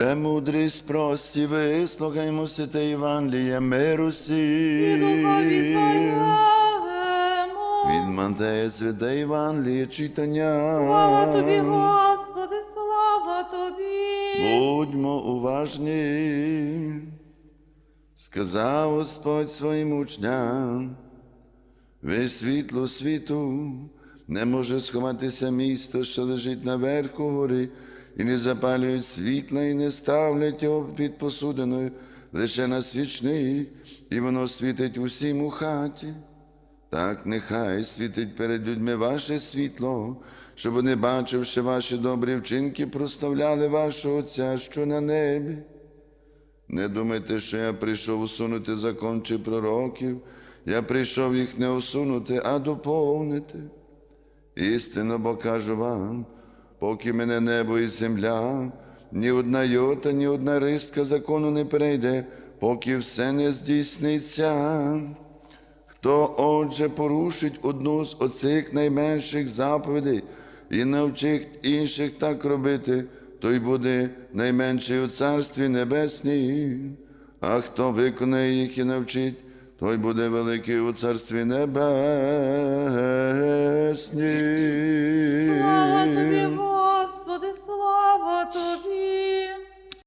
Премудрість прості, вислухаймо те Євангеліє миру І сі. духові Твоєму. Від Мантея святе Євангеліє читання. Слава Тобі, Господи, слава Тобі. Будьмо уважні. Сказав Господь своїм учням, ви світло світу, не може сховатися місто, що лежить наверху гори, і не запалюють світла, і не ставлять його під посудиною, лише на свічник, і воно світить усім у хаті. Так нехай світить перед людьми ваше світло, щоб вони, бачивши ваші добрі вчинки, проставляли вашого Отця, що на небі. Не думайте, що я прийшов усунути закон чи пророків, я прийшов їх не усунути, а доповнити. Істинно, бо кажу вам, поки мене небо і земля, ні одна йота, ні одна риска закону не перейде, поки все не здійсниться. Хто, отже, порушить одну з оцих найменших заповідей і навчить інших так робити, той буде найменший у Царстві Небесній, а хто виконає їх і навчить, той буде великий у Царстві Небесній.